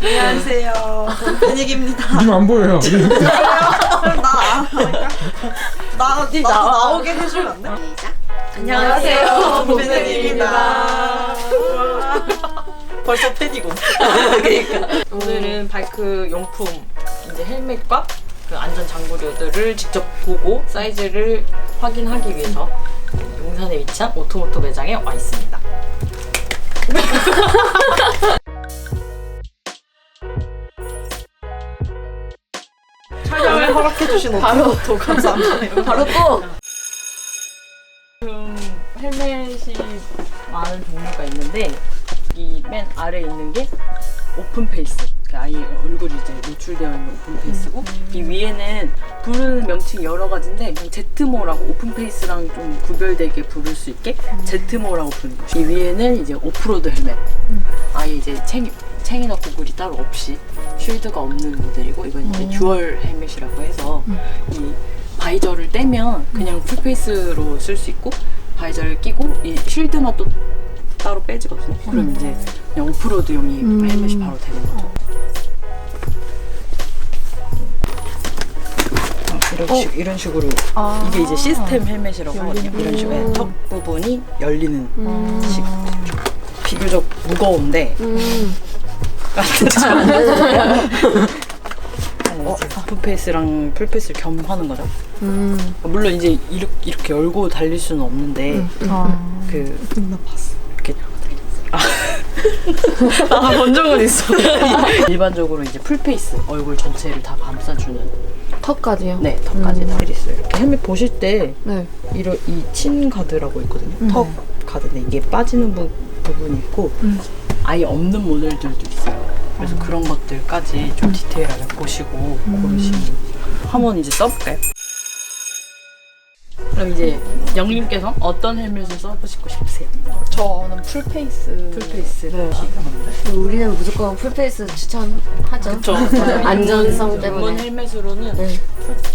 안녕하세요. 변익입니다. 님안 보여요. 나, 나, 나 나오게 해주면 안 돼? 안녕하세요. 변익입니다. 벌써 팬이고. 오늘은 바이크 용품 이제 헬멧과 그 안전 장구류들을 직접 보고 사이즈를 확인하기 위해서 용산에 위치한 오토모토 매장에 와 있습니다. 허락해 주신 오토모토 감사합니다. 바로 또 지금 헬멧이 많은 종류가 있는데 이 맨 아래 에 있는 게 오픈 페이스. 그 아예 얼굴이 이제 노출되어 있는 오픈 페이스고 이 위에는 부르는 명칭이 여러 가지인데 그냥 제트모라고 오픈 페이스랑 좀 구별되게 부를 수 있게 제트모라고 부르는 거죠. 이 위에는 이제 오프로드 헬멧. 아예 이제 챙 챙이나 고글이 따로 없이 쉴드가 없는 모델이고 이건 이제 듀얼 헬멧이라고 해서 이 바이저를 떼면 그냥 풀페이스로 쓸 수 있고 바이저를 끼고 이 쉴드만 또 따로 빼지거든요. 그럼 이제 그냥 오프로드용이 헬멧이 바로 되는 거죠. 어, 이런, 식, 이런 식으로 이게 이제 시스템 헬멧이라고 하거든요. 이런 식으로 해. 턱 부분이 열리는 식. 비교적 무거운데 어, 오픈페이스랑 풀페이스를 겸하는 거죠. 물론 이제 이렇게, 이렇게 열고 달릴 수는 없는데 그나 봤어. 이렇게 아, 본 적은 있어. 일반적으로 이제 풀페이스 얼굴 전체를 다 감싸주는 턱까지요? 네 턱까지 다 있어요. 이렇게 헬멧 보실 때 네. 이런 이친 가드라고 있거든요. 턱 가드인데 이게 빠지는 부, 부분이 있고 아예 없는 모델들도 있어요. 그래서 그런 것들까지 좀 디테일하게 보시고 고르시면 한번 이제 써볼까요? 그럼 이제 영님께서 어떤 헬멧을 써보시고 싶으세요? 저는 풀페이스. 풀페이스. 우리는 무조건 풀페이스 추천하죠. 그쵸. 안전성 때문에. 헬멧으로는 네.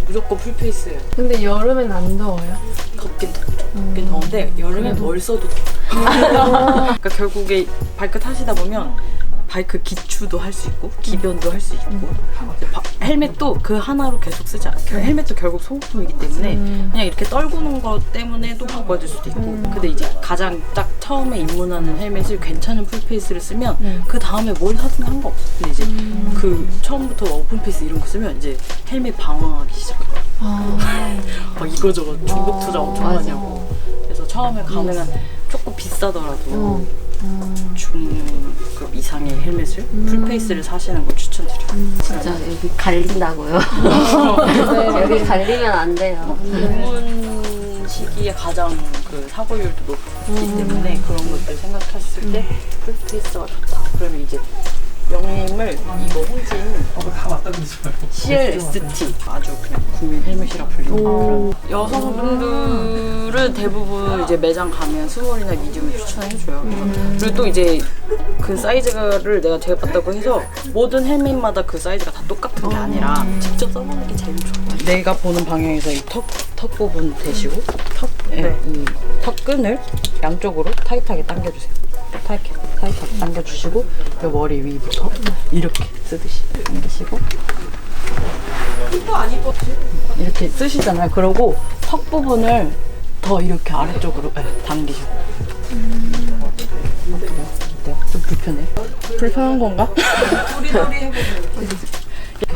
무조건 풀페이스예요. 근데 여름엔 안 더워요? 덥긴 덥죠. 덥긴 더운데 여름엔 뭘 써도 돼. 그러니까 결국에 바이크 타시다 보면 바이크 기추도 할 수 있고 기변도 할 수 있고. 바- 헬멧도 그 하나로 계속 쓰지 않아요. 헬멧도 결국 소모품이기 때문에 그냥 이렇게 떨구는 것 때문에도 바꿔줄 수도 있고. 근데 이제 가장 딱 처음에 입문하는 헬멧을 괜찮은 풀페이스를 쓰면 그 다음에 뭘 하든 상관없어. 근데 이제 그 처음부터 오픈페이스 이런 거 쓰면 이제 헬멧 방황하기 시작해요. 막 이거저거 중복 투자 엄청 많이 하고. 그래서 처음에 가능한 조금 비싸더라도 중급 이상의 헬멧을 풀페이스를 사시는 걸 추천드려요. 진짜 여기 갈린다고요. 여기 갈리면 안 돼요. 입문 시기에 가장 그 사고율도 높기 때문에 그런 것들 생각했을 때 풀페이스가 좋다. 그러면 이제 영님을 이거 홍진 CLST 아주 그냥 국민 헬멧이라 불리는 그런 여성분들은 대부분 이제 매장 가면 스몰이나 미디움을 추천해줘요. 그리고 또 이제 그 사이즈를 내가 재봤다고 해서 모든 헬멧마다 그 사이즈가 다 똑같은 게 아니라 직접 써보는 게 제일 좋아요. 내가 보는 방향에서 이 턱 턱 부분 대시고 턱, 네. 이 턱 끈을 양쪽으로 타이트하게 당겨주세요. 타이트, 타이 트하게 당겨주시고 이 머리 위부터 이렇게 쓰듯이 당기시고 이렇게 쓰시잖아요. 그러고 턱 부분을 더 이렇게 아래쪽으로 네, 당기시고 어때요? 좀 불편해? 불편한 건가?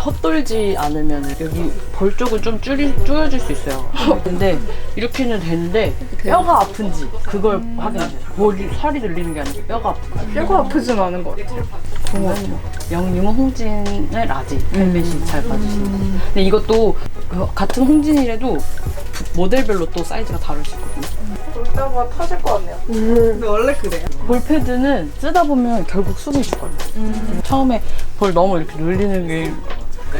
헛돌지 않으면 여기 볼 쪽을 좀 줄이, 줄여줄 수 있어요. 근데 이렇게는 되는데 뼈가 아픈지 그걸 확인하세요. 볼이 살이 들리는 게 아니고 뼈가 아픈지. 뼈가 아프진 않은 것 같아요. 영님은 홍진의 라지 헬멧이 잘 맞으시는 거. 근데 이것도 그 같은 홍진이라도 부- 모델별로 또 사이즈가 다를 수 있거든요. 뼈가 터질 것 같네요. 근데 원래 그래요? 볼패드는 쓰다 보면 결국 숨이 죽어요. 처음에 볼 너무 이렇게 눌리는 게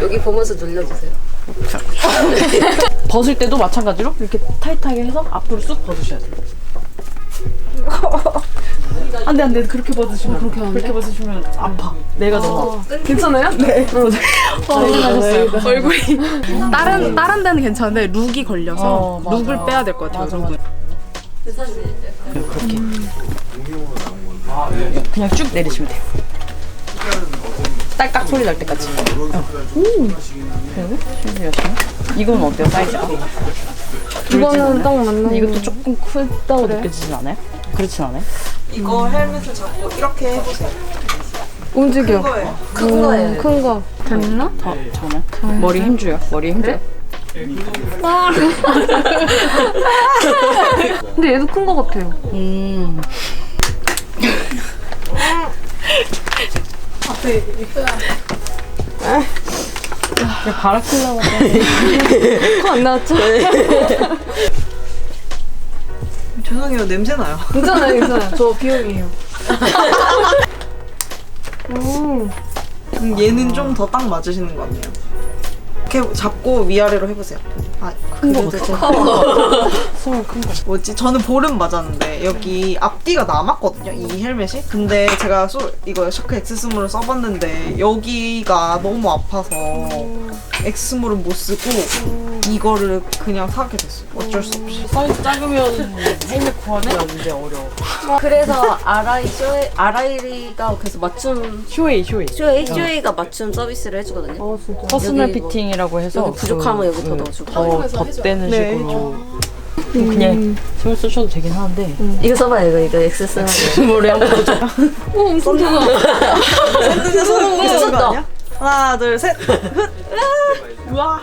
여기 보면서 눌러주세요. 벗을 때도 마찬가지로 이렇게 타이트하게 해서 앞으로 쑥 벗으셔야 돼요. 안돼 안돼 그렇게 벗으시면 그렇게, 그렇게 벗으시면 아파. 내가 너무 아파. 괜찮아요? 네. 고생하셨어요. 얼굴이 다른 다른 데는 괜찮은데 룩이 걸려서 어, 맞아. 룩을 빼야 될 것 같아요. 맞아, 룩을. 그렇게 그냥 쭉 내리시면 돼요. 딸깍 소리 날 때까지. 음. 그리고 실드 여시면 이건 어때요 사이즈가? 이거는 딱 맞는. 이것도 조금 크다고 느껴지진 않아요? 그렇진 않아요? 이거 헬멧을 잡고 이렇게 해보세요. 움직여. 큰 거예요. 음, 큰 거. 됐나? 더 저는 머리 힘줘요. 머리 힘줘요. 근데 얘도 큰 거 같아요. 음. 바라클라가 코안 나왔죠? 죄송해요 냄새 나요. 괜찮아요, 괜찮아요. 저 비염이에요. 오. 음, 얘는 좀 더 딱 맞으시는 것 같네요. 이렇게 잡고 위아래로 해보세요. 아, 그래도 좀손 큰 거. 뭐지? 저는 볼은 맞았는데 여기 앞뒤가 남았거든요. 이 헬멧이. 근데 제가 소, 이거 샤크 엑스스몰을 써봤는데 여기가 너무 아파서 엑스스몰은 못 쓰고 이거를 그냥 사게 됐어요. 어쩔 수 없이. 사이즈 작으면 헬멧 구하기가 문제 어려워. 그래서 아라이 쇼에 아라이가 그래서 맞춤 쇼웨이 쇼웨이. 쇼에 쇼에가 맞춤 서비스를 해주거든요. 어, 진짜. 퍼스널 여기 뭐- 피팅이라고 해서 여기 부족하면 그- 여기 더그 넣어주고. 더 덧대는 네, 식으로 그냥 신경 쓰셔도 되긴 하는데 이거 써봐요. 이거 이거 엑스 쓰는 거. 머리 한번 보자. 오, 엄청 작아. 손등에 손을 거 미쳤다. 아니야? 하나, 둘, 셋. 훗. 우와.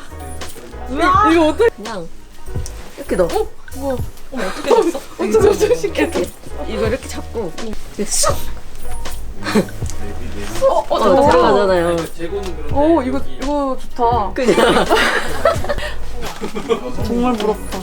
우와. 이거 어때? 그냥 이렇게 넣어. 엄청 조심해. 이렇게 이거 이렇게 잡고 이렇게 쑥 어, 어, 어, 들어가잖아요. 오, 이거, 이거 좋다. 그냥 정말 부럽다.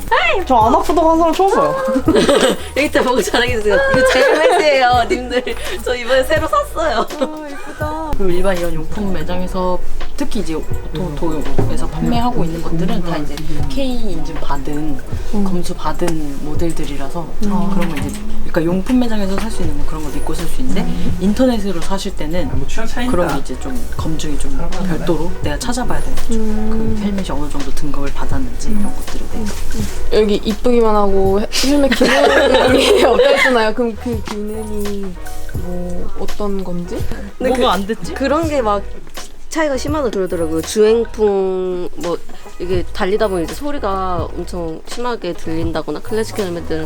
저 안 아프다고 한 사람 처음 봐요. 여기 때 보고 자랑해주세요. 이거 제 헬멧이에요, 님들. 저 이번에 새로 샀어요. 아, 예쁘다. 그리고 일반 이런 용품 매장에서 특히 이제 오토토에서 판매하고 있는 것들은 다 이제 K 인증 받은 검수 받은 모델들이라서 그런 거 이제 그러니까 용품 매장에서 살 수 있는 건 그런 거 믿고 살 수 있는데 인터넷으로 사실 때는 그런 게 이제 좀 검증이 좀 별도로 내가 찾아봐야 되는 거죠. 그 헬멧이 어느 정도 등급을 받았는지 이런 것들에 대해서. 여기 이쁘기만 하고 헬멧 기능이 없다 했잖아요. 그럼 그 기능이 뭐 어떤 건지? 뭐가 안 됐 지? 그런 게 막 차이가 심하다 그러더라고요. 주행풍 뭐 이게 달리다 보면 이제 소리가 엄청 심하게 들린다거나 클래식 헬멧들은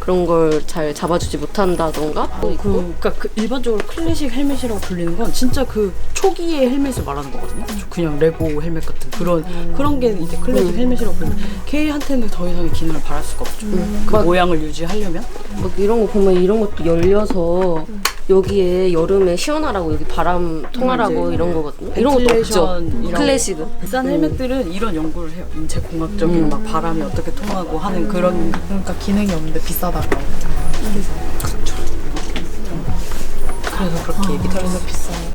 그런 걸 잘 잡아주지 못한다던가 또 있고. 그, 그러니까 그 일반적으로 클래식 헬멧이라고 불리는 건 진짜 그 초기의 헬멧을 말하는 거거든요. 그냥 레고 헬멧 같은 그런 그런 게 이제 클래식 헬멧이라고 불리는. K한테는 더 이상의 기능을 바랄 수가 없죠. 그 막- 모양을 유지하려면 막 이런 거 보면 이런 것도 열려서 여기에 여름에 시원하라고 여기 바람 통하라고 이런 거거든요. 이런 것도 없죠. 클래식은. 비싼 헬멧들은 이런 연구를 해요. 인체 공학적인 막 바람이 어떻게 통하고 하는 그런 그러니까 기능이 없는데 비싸다고. 그래서 그렇게 얘기 들어서 비싸.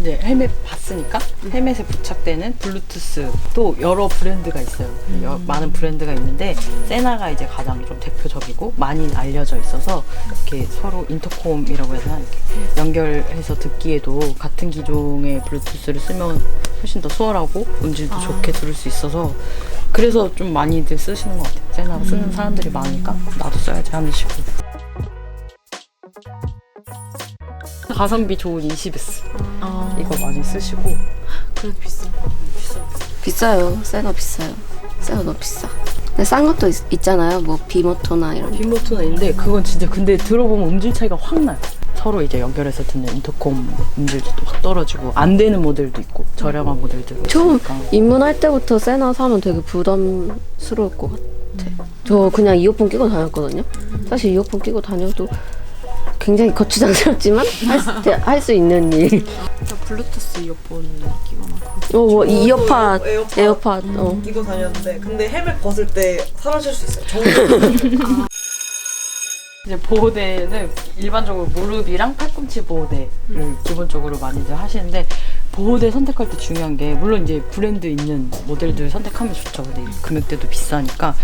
이제 헬멧 봤으니까 헬멧에 부착되는 블루투스 또 여러 브랜드가 있어요. 여- 많은 브랜드가 있는데 세나가 이제 가장 좀 대표적이고 많이 알려져 있어서 이렇게 서로 인터콤이라고 해야 되나 이렇게 연결해서 듣기에도 같은 기종의 블루투스를 쓰면 훨씬 더 수월하고 음질도 좋게 들을 수 있어서 그래서 좀 많이들 쓰시는 것 같아요. 세나 쓰는 사람들이 많으니까 나도 써야지 하는 식으로. 가성비 좋은 20S 아, 이거 많이 쓰시고 그래도 비싸. 비싸요. 새거 비싸요. 새거 너무 비싸. 근데 싼 것도 있, 잖아요뭐 비모토나 이런. 빈모트는 있는데 그건 진짜 근데 들어보면 음질 차이가 확 나요. 서로 이제 연결해서 듣는 인터콤 음질도 또 확 떨어지고 안 되는 모델도 있고 저렴한 모델도 처음 있으니까 입문할 때부터 세나 사면 되게 부담스러울 것 같아. 저 그냥 이어폰 끼고 다녔거든요. 사실 이어폰 끼고 다녀도 굉장히 거추장스럽지만 할 수 있는 일. 블루투스 이어폰 끼거나 어, 뭐 이어팟, 어, 에어팟. 에어팟. 어. 이거 다녔는데 근데 헬멧 벗을 때 사라질 수 있어요. 정말. 이제 보호대는 일반적으로 무릎이랑 팔꿈치 보호대를 기본적으로 많이들 하시는데 보호대 선택할 때 중요한 게 물론 이제 브랜드 있는 모델들 선택하면 좋죠. 근데 금액대도 비싸니까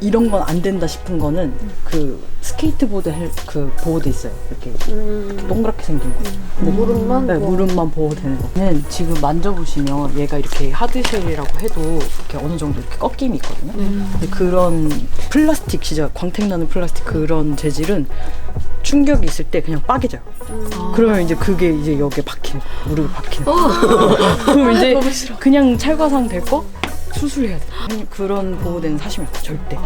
이런 건 안 된다 싶은 거는 그 스케이트보드 헬, 그 보호대 있어요. 이렇게 동그랗게 생긴 거. 근데 무릎만? 네, 뭐. 무릎만 보호되는 거는 지금 만져보시면 얘가 이렇게 하드쉘이라고 해도 이렇게 어느 정도 이렇게 꺾임이 있거든요. 근데 그런 플라스틱 진짜 광택 나는 플라스틱 그런 재질은 충격이 있을 때 그냥 빠개져요. 그러면 이제 그게 이제 여기에 거, 무릎에 박히는 거. 그럼 이제 그냥 찰과상 될 거 수술해야 돼. 그런 보호대는 사시면 안 돼, 절대.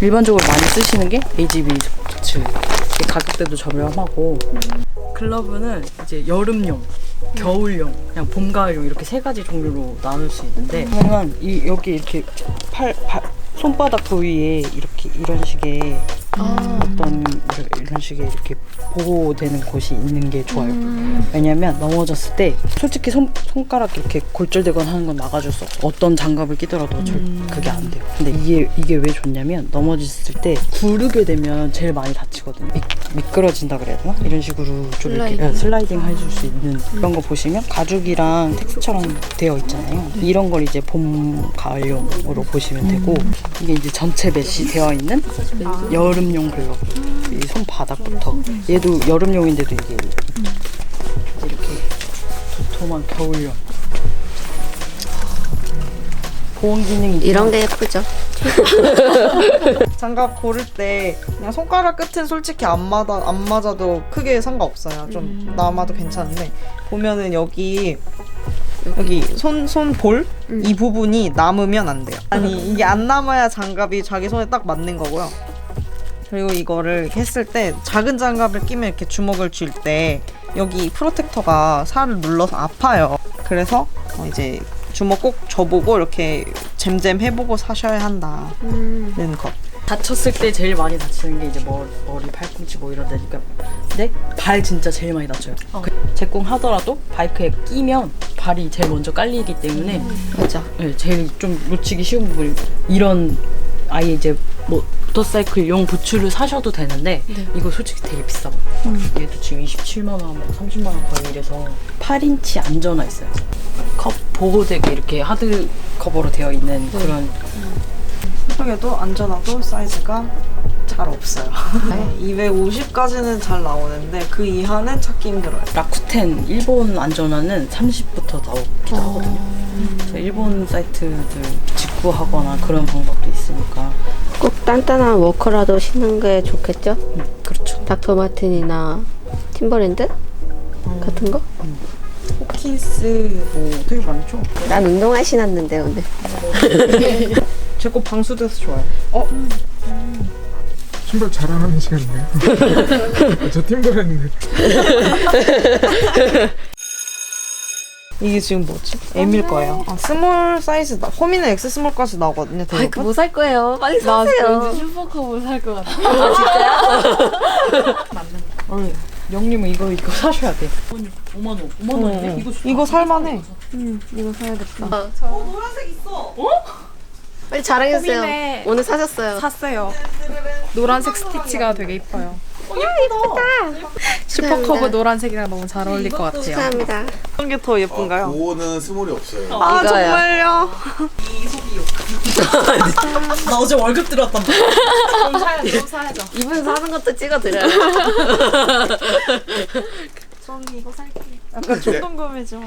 일반적으로 많이 쓰시는 게 AGB. 이게 가격대도 저렴하고. 글러브는 이제 여름용, 겨울용, 그냥 봄, 가을용 이렇게 세 가지 종류로 나눌 수 있는데 그러면 이 여기 이렇게 팔, 팔 손바닥 부위에 이렇게 이런 식의 어떤 이런- 식의 이렇게 보호되는 곳이 있는 게 좋아요. 왜냐면 넘어졌을 때 솔직히 손, 손가락 이렇게 골절되거나 하는 건 막아줄 수 없어. 어떤 장갑을 끼더라도 절, 그게 안 돼요. 근데 이게 이게 왜 좋냐면 넘어졌을 때 구르게 되면 제일 많이 다치거든요. 미, 미끄러진다 그래야 되나? 이런 식으로 좀 이렇게 슬라이딩, 슬라이딩 해줄 수 있는 그런 거 보시면 가죽이랑 텍스처럼 되어 있잖아요. 이런 걸 이제 봄, 가을용으로 보시면 되고 이게 이제 전체 메시 되어 있는 여름 용 글러브. 이 손바닥부터 얘도 여름용인데도 이게 이렇게 도톰한 겨울용 보온 기능이 이런 게 예쁘죠. 장갑 고를 때 그냥 손가락 끝은 솔직히 안 맞아 안 맞아도 크게 상관없어요. 좀 남아도 괜찮은데 보면은 여기 여기 손 손 볼 이 부분이 남으면 안 돼요. 아니 이게 안 남아야 장갑이 자기 손에 딱 맞는 거고요. 그리고 이거를 이렇게 했을 때 작은 장갑을 끼면 이렇게 주먹을 쥘 때 여기 프로텍터가 살을 눌러서 아파요. 그래서 어, 이제 주먹 꼭 줘보고 이렇게 잼잼 해보고 사셔야 한다는 것. 다쳤을 때 제일 많이 다치는 게 이제 머리, 머리 팔꿈치 뭐 이런 데니까 근데 발 진짜 제일 많이 다쳐요 그 제공 하더라도 바이크에 끼면 발이 제일 먼저 깔리기 때문에 맞아. 네, 제일 좀 놓치기 쉬운 부분이 이런 아예 이제 뭐 모터사이클용 부츠를 사셔도 되는데 이거 솔직히 되게 비싸고 얘도 지금 27만 원, 뭐 30만 원 거의 이래서 8인치 안전화 있어요. 컵 보호되게 이렇게 하드 커버로 되어 있는 그런 한쪽에도 안전하도 사이즈가 잘 없어요. 네, 250까지는 잘 나오는데 그 이하는 찾기 힘들어요. 라쿠텐 일본 안전화는 30부터 나오기도 하거든요. 그래서 일본 사이트들 직 구하거나 그런 방법도 있으니까 꼭 단단한 워커라도 신는 게 좋겠죠? 음, 그렇죠. 닥터 마틴이나 팀버랜드 같은 거? 호키스 뭐 되게 많죠. 난 운동화 신었는데 오늘. 제 거 방수돼서 좋아요. 신발 자랑하는 시간인가요? 저 팀버랜드 이게 지금 뭐지? M일 거예요. 아, 스몰 사이즈다. 호미는 X 스몰 까지 나오거든요. 대부분. 아이고 뭐살 거예요. 빨리 나 사세요. 왠지 슈퍼컵을 살것 같아. 어, 영님은 이거 이거 사셔야 돼. 5만 원, 5만 원인데 이거 좋다. 이거 살만해. 이거 사야겠다. 노란색 있어. 빨리 자랑해주세요. 호미네. 오늘 사셨어요. 샀어요. 노란색 스티치가 되게 이뻐요. 슈퍼컵은 노란색이랑 너무 잘 어울릴 것 같아요. 축하합니다. 어떤 게 더 예쁜가요? 그거는 스몰이 없어요. 아 이거요. 정말요? 나 어제 월급 들었단 말이야. 이분 사는 것도 찍어드려요. 약간 충동 구매죠.